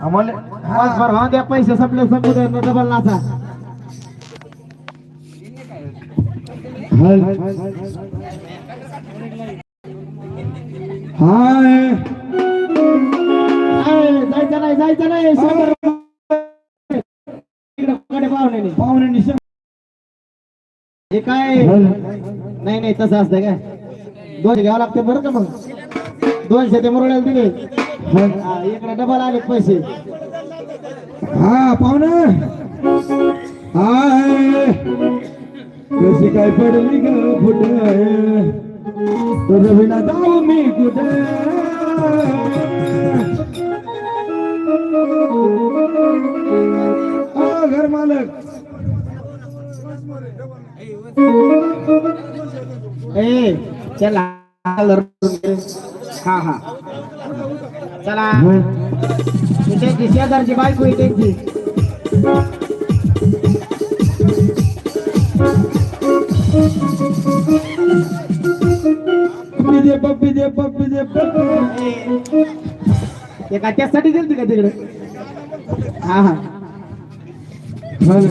आम्हाला बस बरं हा द्या पैसे संपले समुद्र डबल नाचा. हाय. ए, जायचं नाही जायचं नाही शंभर रुपये. इकडं पाहुणे नाही. हे काय? नाही नाही तसं असतं काय? दोनशे घ्यावं लागते बरं का मग? दोनशे ते मुरळ्याला दिले. हा, इकडे डबल आले पैसे. हा पाहुणा. हाय. कशी काय पडली ग फुट? तुझं विना जाऊ मी कुठे? घर मालक. ए चला. हा हा. चला. त्यांची शेजारची बायको पप्पी दे पप्पी दे पप्पी दे पप्पी काय त्यासाठी गेलती का तिकडे? हा हा. बनबाई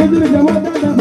Mendele llamó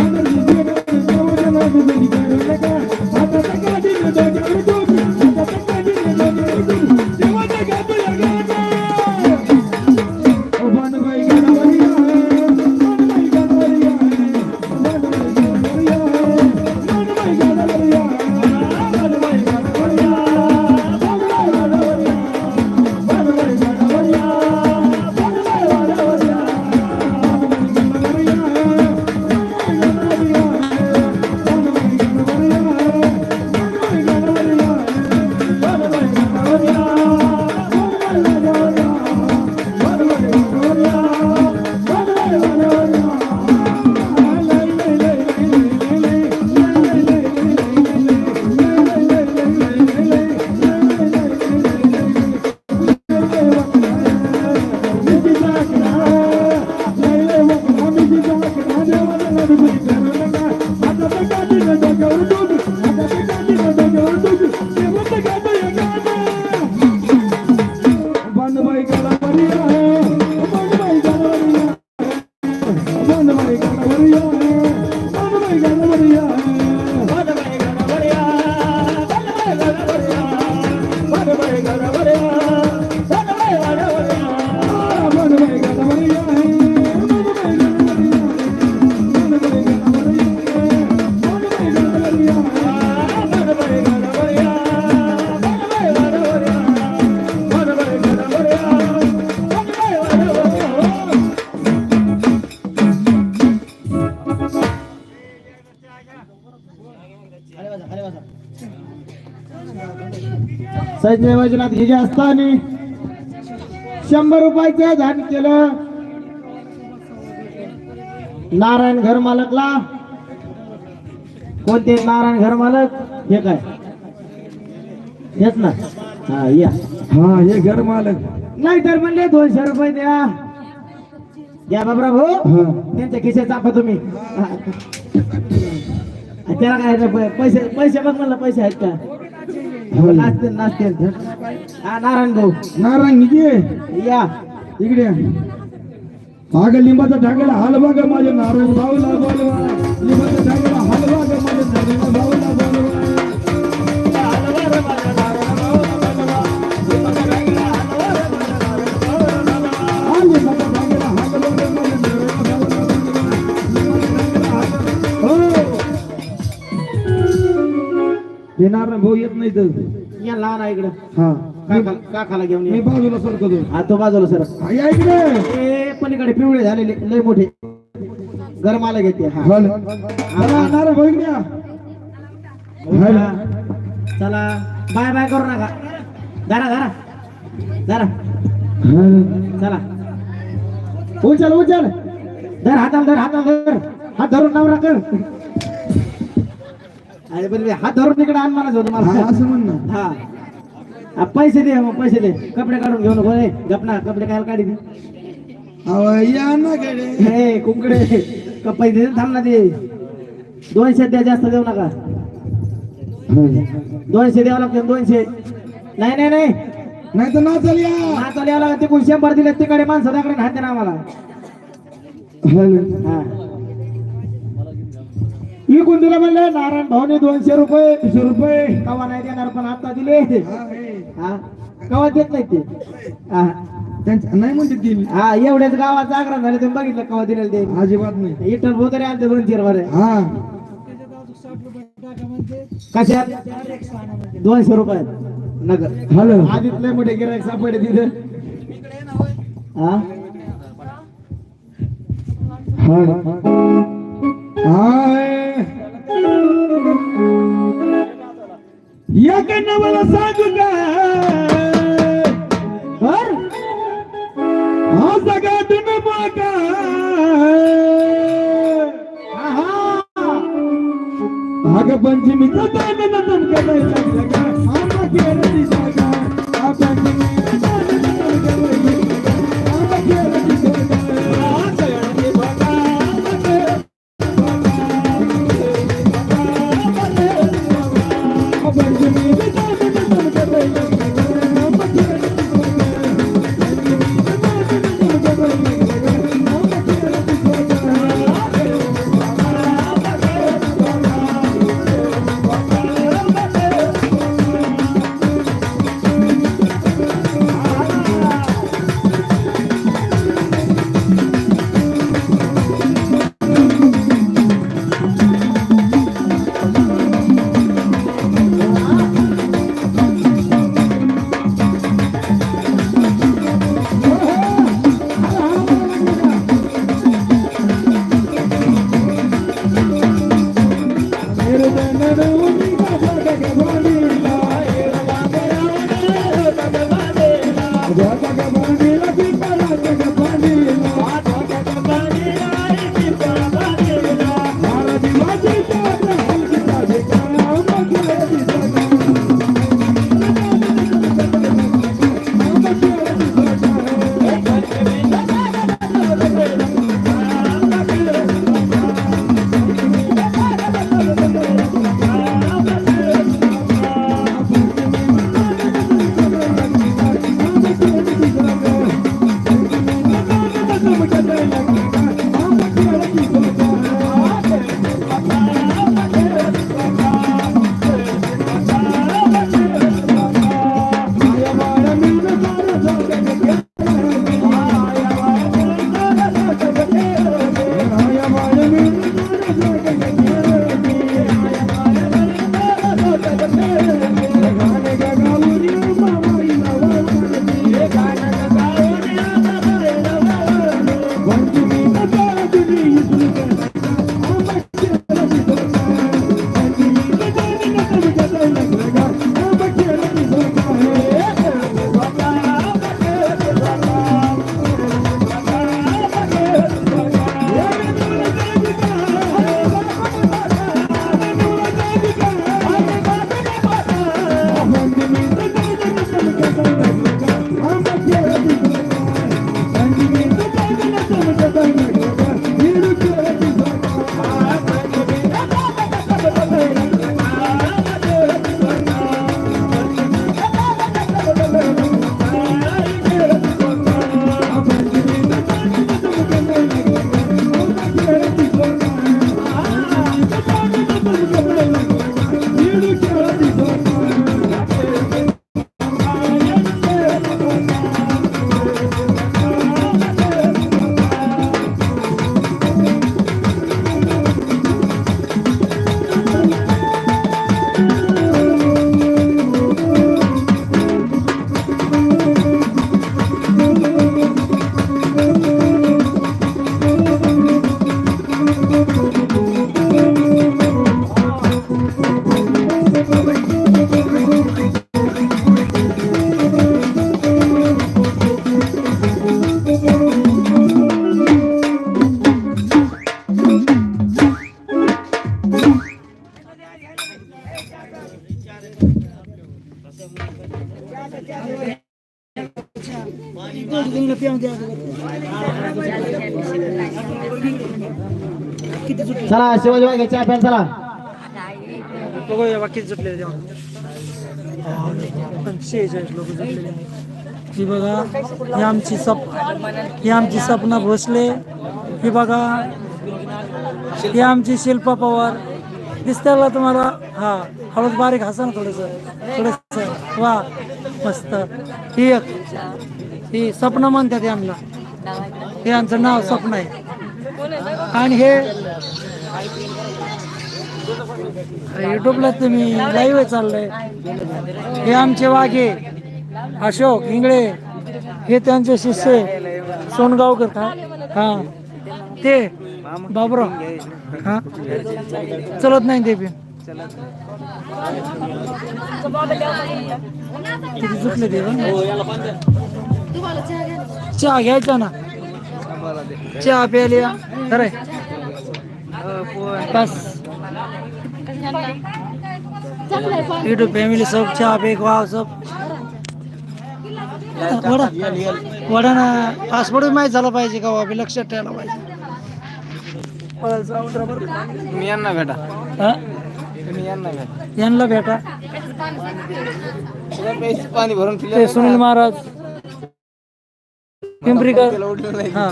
Hare Guru Sanjay Vaijnath हे जे असताना शंभर रुपयाचं धान केलं. नारायण घर मालकला. कोणते नारायण घर मालक? हे काय? हेच ना. हा या. हा हे घर मालक. नाही तर म्हणले दोनशे रुपये द्या. या बाबरा भाऊ त्यांच्या खिशात चापा तुम्ही. त्याला काय पैसे पैसे बघ म्हणलं पैसे आहेत का? नाचतील नाचतील हा नारायण भाऊ. नारायण घे या. इकडे अगं लिंबाचा ढाकला हलवा ग माझ्या नारायण बोलवा लिंबाचा ढाकला हे नारायण भाऊ येत नाही तर. या लहान आहे इकडं. हा. काका काकाला घेऊन मी ये बाजूला सरकतो हा तो बाजूला सर. हा, या इकडे. ए पलीकडे पिवळे झालेले लय मोठे. गरमाला घेते हा. चला भाऊ इकडे या. चला बाय बाय करू नका. धरा धरा. धरा. चला. उचल उचल. धर हाताला धर हाताला धर. हात धरून नवरा कर. अरे पण हात धरून तिकडे आण म्हणत होतो मला. असं म्हण ना. हा. पैसे दे मग पैसे दे. कपडे काढून घेऊन नको गपना कपडे काय काढी दे हे कुंकडे. का पैसे दे, थांब ना दे दोनशे द्या जास्त देऊ नका. दोनशे द्यावं लागते दोनशे. नाही नाही नाही. नाही तर नाचल या. द्यावं लागते कोण शंभर दिले तिकडे माणसं त्याकडे खाते ना आम्हाला. हल. हा. इकून दिलं म्हणलं नारायण भाऊने दोनशे रुपये तीनशे रुपये कवा नाही देणार पण आता दिले. हा, कवा देत नाही ते? हा? नाही म्हणते ती. हा एवढ्याच गावात जागरण झाले तुम्ही बघितलं कवा दिलेलं ते? अजिबात नाही. इटल भोतरे आलते दोन चार वर. हा. कशात? दोनशे रुपये नगर. हॅलो. आधीच लय मोठे गिरायक सापडे तिथे. हा? या कडनं मला सांगू का बर हा सगळा तुम्ही बघा अगं पंचमीचा ताने नंदन करायला चला शिवाजी बाग घ्यायचे आपण चला बघूया बाकीच जुटले ही बघा ही आमची सप ही आमची सपना भोसले हे बघा ही आमची शिल्पा पवार दिसताला तुम्हाला हा हळद बारीक हसा ना थोडंसं थोडंसं वा मस्त ही एक ही सपना म्हणतात यांना हे यांचं नाव स्वप्न आहे. आणि हे युट्यूबला तुम्ही लाईव्ह चाललंय. हे आमचे वाघे अशोक इंगळे हे त्यांचे शिष्य सोनगावकर का हा. ते बाबराव. हा. चलत नाही ते पण चुकले ते पण. चहा घ्यायचा ना. चहा प्यायला या. खरंय बस. युट्यूब फॅमिली सब चहा पे वाव सब वडा वडा ना पासपोर्ट माहीत झाला पाहिजे का बाबी? लक्षात ठेवायला पाहिजे. तुम्ही यांना भेटा. हा? यांना भेटा. यांना भेटा. पाणी भरून सुनील महाराज. पिंपरीकर. हा.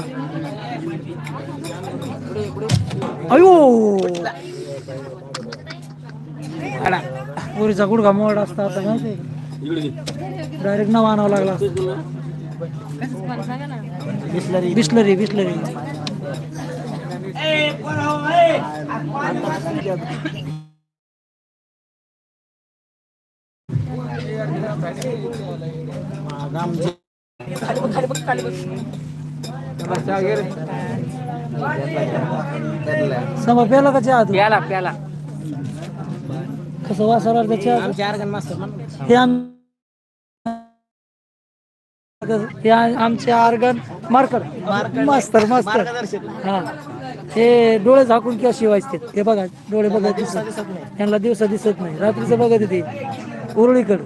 अयो. पुरीचा गुडघा मोड असता आता माहिती डायरेक्ट नाव आणावं लागला बिस्लरी. बिस्लरी बिस्लरी समा प्याला का चहा प्याला प्याला. कसं वासाला त्या चहा चार गण मस्त हे आम हे आमचे आर्गन मार्कर. मास्तर मास्तर हा. हे डोळे झाकून किंवा शिवायचे हे बघा डोळे बघत दिसत. यांना दिवसा दिसत नाही. रात्रीचं बघत येते उरळीकड.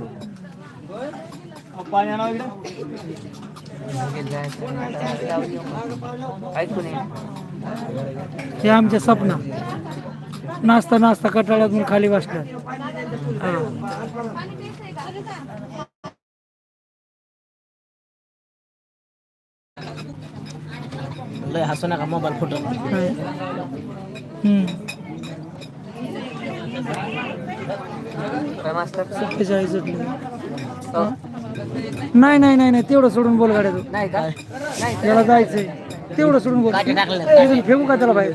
हे आमचे सपना. नाचता नाचता कटाळ्यातून खाली बसल्या. हा. लय हसू नका मोबाईल हम्म. सत्तेचाळीस? नाही नाही नाही नाही तेवढं सोडून बोल गाड्या तू. नाही का? त्याला जायचंय. तेवढं सोडून बोल. इथून फेकू का त्याला बाहेर?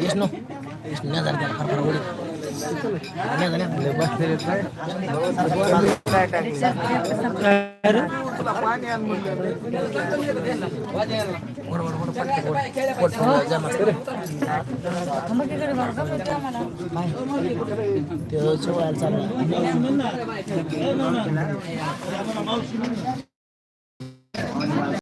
विष्णू विष्णू त्याला, फार फार. ते चालू